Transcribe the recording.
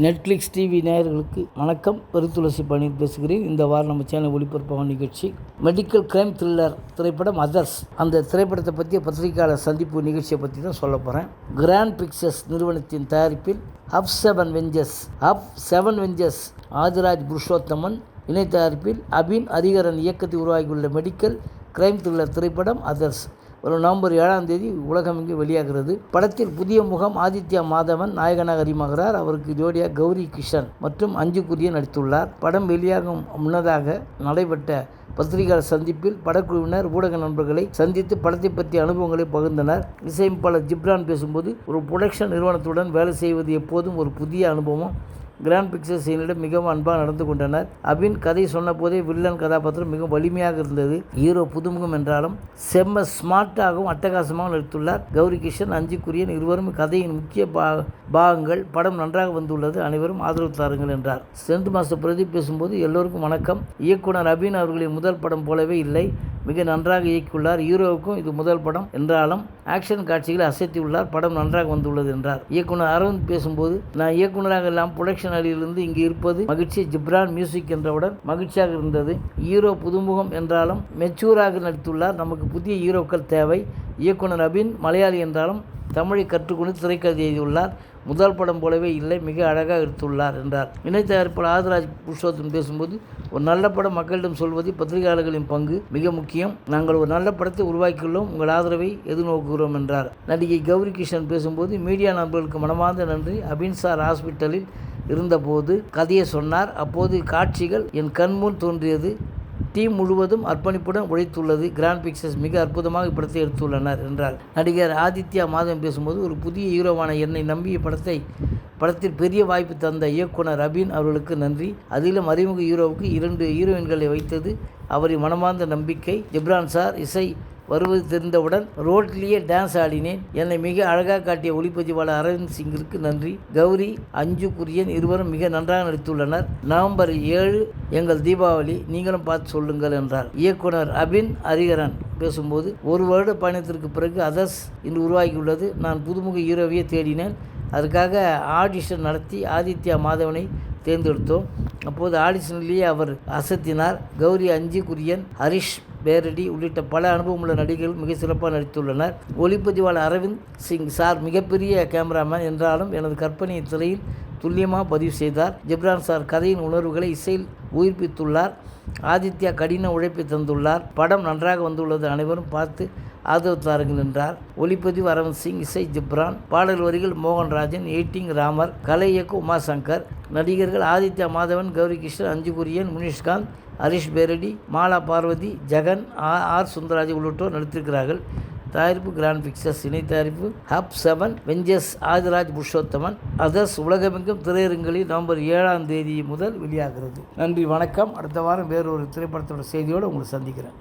Netflix TV நேயர்களுக்கு வணக்கம். பெருத்துளசி பணியில் பேசுகிறேன். இந்த வாரம் நம்ம சேனல் ஒளிபரப்பான நிகழ்ச்சி மெடிக்கல் கிரைம் த்ரில்லர் திரைப்படம் அதர்ஸ் அந்த திரைப்படத்தை பற்றிய பத்திரிகையாளர் சந்திப்பு நிகழ்ச்சியை பற்றி தான் சொல்ல போகிறேன் கிராண்ட் பிக்சர்ஸ் நிறுவனத்தின் தயாரிப்பில் up seven ventures up seven ventures Adhiraj Purushothaman இணை தயாரிப்பில் அபின் அதிகரன் இயக்கத்தில் உருவாகியுள்ள மெடிக்கல் கிரைம் த்ரில்லர் திரைப்படம் அதர்ஸ் வரும் நவம்பர் ஏழாம் தேதி உலகமெங்கு வெளியாகிறது. படத்தில் புதிய முகம் ஆதித்யா மாதவன் நாயகனாக அறிமுகிறார் அவருக்கு ஜோடியாக கௌரி கிஷன் மற்றும் அஞ்சு குரியன் நடித்துள்ளார். படம் வெளியாகும் முன்னதாக நடைபெற்ற பத்திரிகையாளர் சந்திப்பில் படக்குழுவினர் ஊடக நண்பர்களை சந்தித்து படத்தை பற்றிய அனுபவங்களை பகிர்ந்தனர். இசையமைப்பாளர் ஜிப்ரான் பேசும்போது ஒரு புரொடக்ஷன் நிறுவனத்துடன் வேலை செய்வது எப்போதும் ஒரு புதிய அனுபவம். கிராண்ட் பிக்சர்ஸ் சீனிடம் மிகவும் அன்பாக நடந்து கொண்டனர். அபின் கதை சொன்னபோதே வில்லன் கதாபாத்திரம் மிகவும் வலிமையாக இருந்தது. ஹீரோ புதுமுகம் என்றாலும் செம்ம ஸ்மார்ட்டாகவும் அட்டகாசமாகவும் நடித்துள்ளார். கௌரி கிஷன் அஞ்சு குரியன் இருவரும் கதையின் முக்கிய பாகங்கள் படம் நன்றாக வந்துள்ளது. அனைவரும் ஆதரவு தாருங்கள் என்றார். சென்ட் மாஸ்டர் பிரதீப் பேசும்போது எல்லோருக்கும் வணக்கம். இயக்குனர் அபின் அவர்களின் முதல் படம் போலவே இல்லை. மிக நன்றாக இயக்கியுள்ளார். ஹீரோவுக்கும் இது முதல் படம் என்றாலும் ஆக்ஷன் காட்சிகளை அசைத்தியுள்ளார் படம் நன்றாக வந்துள்ளது என்றார். இயக்குனர் அரவிந்த் பேசும்போது நான் இயக்குனராக எல்லாம் புரொடக்ஷன் அணியிலிருந்து இங்கு இருப்பது மகிழ்ச்சி. ஜிப்ரான் மியூசிக் என்றவுடன் மகிழ்ச்சியாக இருந்தது. ஹீரோ புதுமுகம் என்றாலும் மெச்சூராக நடித்துள்ளார். நமக்கு புதிய ஹீரோக்கள் தேவை. இயக்குனர் அபின் மலையாளி என்றாலும் தமிழை கற்றுக்கொண்டு திரைக்கதை எழுதியுள்ளார். முதல் படம் போலவே இல்லை மிக அழகாக எடுத்துள்ளார் என்றார். இணை தயாரிப்பாளர் ஆதராஜ் புருஷோத்தம் பேசும்போது ஒரு நல்ல படம் மக்களிடம் சொல்வது பத்திரிகையாளர்களின் பங்கு மிக முக்கியம். நாங்கள் ஒரு நல்ல படத்தை உருவாக்கியுள்ளோம் உங்கள் ஆதரவை எதிர்நோக்குகிறோம் என்றார். நடிகை கௌரி கிருஷ்ணன் பேசும்போது மீடியா நண்பர்களுக்கு மனமார்ந்த நன்றி. அபின்சார் ஹாஸ்பிட்டலில் இருந்தபோது கதையை சொன்னார். அப்போது காட்சிகள் என் கண்முன் தோன்றியது. டீம் முழுவதும் அர்ப்பணிப்புடன் உழைத்துள்ளது. கிராண்ட் பிக்சர்ஸ் மிக அற்புதமாக இப்படத்தை எடுத்துள்ளனர் என்றார். நடிகர் ஆதித்யா மாதம் பேசும்போது ஒரு புதிய ஹீரோவான என்னை நம்பிய படத்தை படத்தில் பெரிய வாய்ப்பு தந்த இயக்குனர் அபின் அவர்களுக்கு நன்றி. அதிலும் அறிமுக ஹீரோவுக்கு இரண்டு ஹீரோயின்களை வைத்தது அவரின் மனமார்ந்த நம்பிக்கை. ஜிப்ரான் சார் இசை வருவது தெரிந்தவுடன் ரோட்லேயே டான்ஸ் ஆடினேன். என்னை மிக அழகாக காட்டிய ஒளிப்பதிவாளர் அரவிந்த் சிங்கிற்கு நன்றி. கௌரி அஞ்சு குரியன் இருவரும் மிக நன்றாக நடித்துள்ளனர். நவம்பர் ஏழு எங்கள் தீபாவளி நீங்களும் பார்த்து சொல்லுங்கள் என்றார். இயக்குனர் அபின் ஹரிகரன் பேசும்போது ஒரு வருட பயணத்திற்கு பிறகு அதர்ஸ் இன்று உருவாகியுள்ளது. நான் புதுமுக ஹீரோவையே தேடினேன். அதுக்காக ஆடிஷன் நடத்தி ஆதித்யா மாதவனை தேர்ந்தெடுத்தோம். அப்போது ஆடிஷனிலேயே அவர் அசத்தினார். கௌரி அஞ்சு குரியன் ஹரிஷ் பேரடி உள்ளிட்ட பல அனுபவமுள்ள நடிகர்கள் மிக சிறப்பாக நடித்துள்ளனர். ஒளிப்பதிவாளர் அரவிந்த் சிங் சார் மிகப்பெரிய கேமராமேன் என்றாலும் எனது கற்பனையின் திரையில் துல்லியமாக பதிவு செய்தார். ஜிப்ரான் சார் கதையின் உணர்வுகளை இசையில் உயிர்ப்பித்துள்ளார். ஆதித்யா கடின உழைப்பை தந்துள்ளார். படம் நன்றாக வந்துள்ளது அனைவரும் பார்த்து ஆதரவு தாருங்கள் என்றார். ஒளிப்பதிவு அரவிந்த் சிங் இசை ஜிப்ரான் பாடல் வரிகள் மோகன்ராஜன் எயிட்டிங் ராமர் கலை இயக்கு உமாசங்கர் நடிகர்கள் ஆதித்யா மாதவன் கௌரி கிருஷ்ணன் அஞ்சு குரியன் முனிஷ்காந்த் ஹரிஷ் பேரடி மாலா பார்வதி ஜெகன் ஆர் ஆர் சுந்தராஜ் உள்ளிட்டோர் நடித்திருக்கிறார்கள். தயாரிப்பு கிராண்ட் பிக்சர்ஸ் இணை தயாரிப்பு hub seven ventures Adhiraj Purushothaman others உலகமெங்கும் திரையரங்களில் நவம்பர் ஏழாம் தேதி முதல் வெளியாகிறது. நன்றி வணக்கம். அடுத்த வாரம் வேறொரு திரைப்படத்தோட செய்தியோடு உங்களை சந்திக்கிறேன்.